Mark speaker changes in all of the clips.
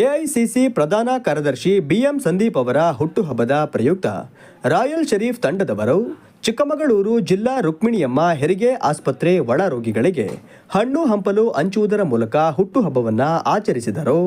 Speaker 1: AICC ಪ್ರಧಾನ ಕಾರ್ಯದರ್ಶಿ BM Sandeep ಅವರ ಹುಟ್ಟುಹಬ್ಬದ ಪ್ರಯುಕ್ತ. ರಾಯಲ್ ಶರೀಫ್ ತಂಡದವರು ಚಿಕ್ಕಮಗಳೂರು ಜಿಲ್ಲಾ ರುಕ್ಮಿಣಿಯಮ್ಮ ಹೆರಿಗೆ ಆಸ್ಪತ್ರೆ ಒಳ ರೋಗಿಗಳಿಗೆ ಹಣ್ಣು ಹಂಪಲು ಹಂಚುವುದರ ಮೂಲಕ ಹುಟ್ಟುಹಬ್ಬವನ್ನು ಆಚರಿಸಿದರು.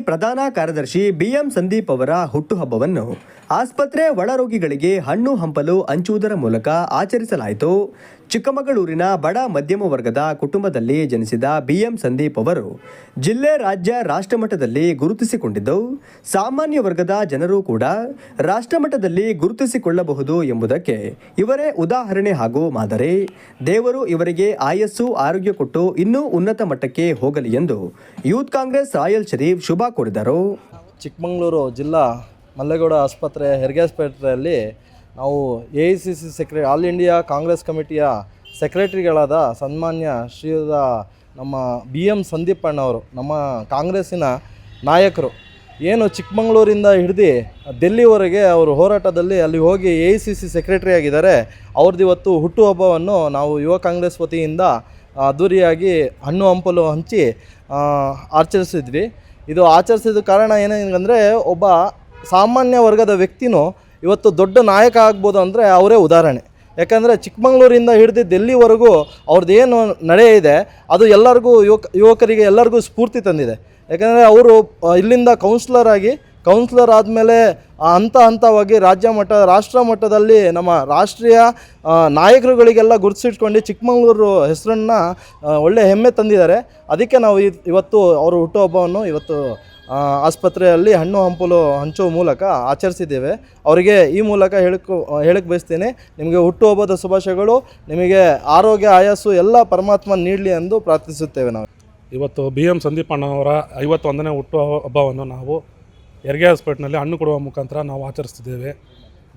Speaker 1: ಪ್ರಧಾನ ಕಾರ್ಯದರ್ಶಿ ಬಿಎಂ ಸಂದೀಪ್ ಅವರ ಹುಟ್ಟುಹಬ್ಬವನ್ನು ಆಸ್ಪತ್ರೆ ಒಳರೋಗಿಗಳಿಗೆ ಹಣ್ಣು ಹಂಪಲು ಹಂಚುವುದರ ಮೂಲಕ ಆಚರಿಸಲಾಯಿತು. ಚಿಕ್ಕಮಗಳೂರಿನ ಬಡ ಮಧ್ಯಮ ವರ್ಗದ ಕುಟುಂಬದಲ್ಲಿ ಜನಿಸಿದ ಬಿಎಂ ಸಂದೀಪ್ ಅವರು ಜಿಲ್ಲೆ, ರಾಜ್ಯ, ರಾಷ್ಟ್ರಮಟ್ಟದಲ್ಲಿ ಗುರುತಿಸಿಕೊಂಡಿದ್ದು, ಸಾಮಾನ್ಯ ವರ್ಗದ ಜನರು ಕೂಡ ರಾಷ್ಟ್ರಮಟ್ಟದಲ್ಲಿ ಗುರುತಿಸಿಕೊಳ್ಳಬಹುದು ಎಂಬುದಕ್ಕೆ ಇವರೇ ಉದಾಹರಣೆ ಹಾಗೂ ಮಾದರಿ. ದೇವರು ಇವರಿಗೆ ಆಯಸ್ಸು, ಆರೋಗ್ಯ ಕೊಟ್ಟು ಇನ್ನೂ ಉನ್ನತ ಮಟ್ಟಕ್ಕೆ ಹೋಗಲಿ ಎಂದು ಯೂತ್ ಕಾಂಗ್ರೆಸ್ ರಾಯಲ್ ಶರೀಫ್ ಶುಭ ಕೋರಿದರು.
Speaker 2: ಚಿಕ್ಕಮಗಳೂರು ಜಿಲ್ಲಾ ಮಲ್ಲೇಗೌಡ ಆಸ್ಪತ್ರೆ, ಹೆರಿಗೆಸ್ಪೇಟೆಯಲ್ಲಿ ನಾವು ಎ ಐ ಸಿ ಸಿ ಸೆಕ್ರೆ, ಆಲ್ ಇಂಡಿಯಾ ಕಾಂಗ್ರೆಸ್ ಕಮಿಟಿಯ ಸೆಕ್ರೆಟರಿಗಳಾದ ಸನ್ಮಾನ್ಯ ಶ್ರೀಯುತ ನಮ್ಮ ಬಿ ಎಂ ಸಂದೀಪ್ ಅಣ್ಣವರು, ನಮ್ಮ ಕಾಂಗ್ರೆಸ್ಸಿನ ನಾಯಕರು. ಏನು ಚಿಕ್ಕಮಗಳೂರಿಂದ ಹಿಡಿದು ಡೆಲ್ಲಿವರೆಗೆ ಅವರು ಹೋರಾಟದಲ್ಲಿ ಅಲ್ಲಿ ಹೋಗಿ A I C C secretary ಆಗಿದ್ದಾರೆ, ಅವ್ರದ್ದು ಇವತ್ತು ಹುಟ್ಟುಹಬ್ಬವನ್ನು ನಾವು ಯುವ ಕಾಂಗ್ರೆಸ್ ವತಿಯಿಂದ ಅದ್ದೂರಿಯಾಗಿ ಹಣ್ಣು ಹಂಪಲು ಹಂಚಿ ಆಚರಿಸಿದ್ವಿ. ಇದು ಆಚರಿಸಿದ ಕಾರಣ ಏನೇನಂದರೆ ಒಬ್ಬ ಸಾಮಾನ್ಯ ವರ್ಗದ ವ್ಯಕ್ತಿನೂ ಇವತ್ತು ದೊಡ್ಡ ನಾಯಕ ಆಗ್ಬೋದು ಅಂದರೆ ಅವರೇ ಉದಾಹರಣೆ. ಯಾಕಂದರೆ ಚಿಕ್ಕಮಗಳೂರಿಂದ ಹಿಡಿದು ಡೆಲ್ಲಿವರೆಗೂ ಅವ್ರದ್ದು ಏನು ನಡೆ ಇದೆ, ಅದು ಎಲ್ಲರಿಗೂ ಯುವಕ, ಯುವಕರಿಗೆ ಎಲ್ಲರಿಗೂ ಸ್ಫೂರ್ತಿ ತಂದಿದೆ. ಯಾಕಂದರೆ ಅವರು ಇಲ್ಲಿಂದ ಕೌನ್ಸಿಲರ್ ಆಗಿ ಕೌನ್ಸಿಲರ್ ಆದಮೇಲೆ ಹಂತ ಹಂತವಾಗಿ ರಾಜ್ಯ ಮಟ್ಟ, ರಾಷ್ಟ್ರ ಮಟ್ಟದಲ್ಲಿ ನಮ್ಮ ರಾಷ್ಟ್ರೀಯ ನಾಯಕರುಗಳಿಗೆಲ್ಲ ಗುರುತಿಸಿಟ್ಕೊಂಡು ಚಿಕ್ಕಮಗಳೂರು ಹೆಸರನ್ನ ಒಳ್ಳೆ ಹೆಮ್ಮೆ ತಂದಿದ್ದಾರೆ. ಅದಕ್ಕೆ ನಾವು ಇವತ್ತು ಅವರ ಹುಟ್ಟುಹಬ್ಬವನ್ನು ಇವತ್ತು ಆಸ್ಪತ್ರೆಯಲ್ಲಿ ಹಣ್ಣು ಹಂಪಲು ಹಂಚೋ ಮೂಲಕ ಆಚರಿಸಿದ್ದೇವೆ. ಅವರಿಗೆ ಈ ಮೂಲಕ ಹೇಳಕ್ಕೆ ಹೇಳಕ್ಕೆ ಬಯಸ್ತೀನಿ. ನಿಮಗೆ ಹುಟ್ಟುಹಬ್ಬದ ಶುಭಾಶಯಗಳು. ನಿಮಗೆ ಆರೋಗ್ಯ, ಆಯಾಸು ಎಲ್ಲ ಪರಮಾತ್ಮ ನೀಡಲಿ ಎಂದು ಪ್ರಾರ್ಥಿಸುತ್ತೇವೆ ನಾವು.
Speaker 3: ಇವತ್ತು ಬಿ ಎಂ ಸಂದೀಪಣ್ಣವರ ಐವತ್ತೊಂದನೇ ಹುಟ್ಟು ಹಬ್ಬವನ್ನು ನಾವು ಹೆರಿಗೆ ಹಾಸ್ಪಿಟ್ಲಲ್ಲಿ ಹಣ್ಣು ಕೊಡುವ ಮುಖಾಂತರ ನಾವು ಆಚರಿಸ್ತಿದ್ದೇವೆ.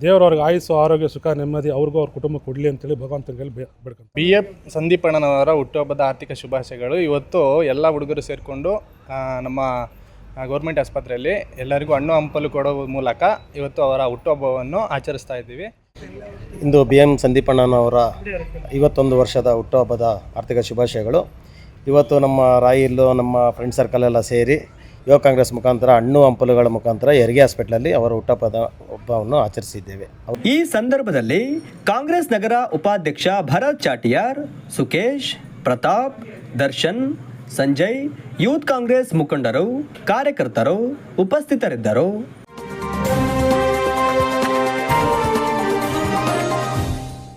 Speaker 3: ದೇವರವ್ರಿಗೆ ಆಯುಸ್ಸು ಆರೋಗ್ಯ ಸುಖ ನೆಮ್ಮದಿ ಅವ್ರಿಗೂ ಅವ್ರ ಕುಟುಂಬ ಕೊಡಲಿ ಅಂತೇಳಿ ಭಗವಂತನಿಗೆ ಬೇಡ್ಕೊಂಡು
Speaker 4: ಬಿ ಎಫ್ ಸಂದೀಪಣ್ಣನವರ ಹುಟ್ಟುಹಬ್ಬದ ಆರ್ಥಿಕ ಶುಭಾಶಯಗಳು. ಇವತ್ತು ಎಲ್ಲ ಹುಡುಗರು ಸೇರಿಕೊಂಡು ನಮ್ಮ ಗೌರ್ಮೆಂಟ್ ಆಸ್ಪತ್ರೆಯಲ್ಲಿ ಎಲ್ಲರಿಗೂ ಹಣ್ಣು ಹಂಪಲು ಕೊಡೋ ಮೂಲಕ ಇವತ್ತು ಅವರ ಹುಟ್ಟುಹಬ್ಬವನ್ನು ಆಚರಿಸ್ತಾ ಇದ್ದೀವಿ.
Speaker 5: ಇಂದು ಬಿ ಎಂ ಸಂದೀಪಣ್ಣನವರ ಇವತ್ತೊಂದು ವರ್ಷದ ಹುಟ್ಟುಹಬ್ಬದ ಆರ್ಥಿಕ ಶುಭಾಶಯಗಳು. ಇವತ್ತು ನಮ್ಮ ರಾಯಿಲ್ಲು ನಮ್ಮ ಫ್ರೆಂಡ್ ಸರ್ಕಲ್ ಎಲ್ಲ ಸೇರಿ ಯುವ ಕಾಂಗ್ರೆಸ್ ಮುಖಾಂತರ, ಹಣ್ಣು ಹಂಪಲುಗಳ ಮುಖಾಂತರ ಹೆರಿಗೆ ಹಾಸ್ಪಿಟ್ಲಲ್ಲಿ ಅವರ ಹುಟ್ಟಪದ ಹಬ್ಬವನ್ನು ಆಚರಿಸಿದ್ದೇವೆ.
Speaker 1: ಈ ಸಂದರ್ಭದಲ್ಲಿ ಕಾಂಗ್ರೆಸ್ ನಗರ ಉಪಾಧ್ಯಕ್ಷ ಭರತ್ ಚಾಟಿಯಾರ್, ಸುಕೇಶ್, ಪ್ರತಾಪ್, ದರ್ಶನ್, ಸಂಜಯ್, ಯೂತ್ ಕಾಂಗ್ರೆಸ್ ಮುಖಂಡರು, ಕಾರ್ಯಕರ್ತರು ಉಪಸ್ಥಿತರಿದ್ದರು.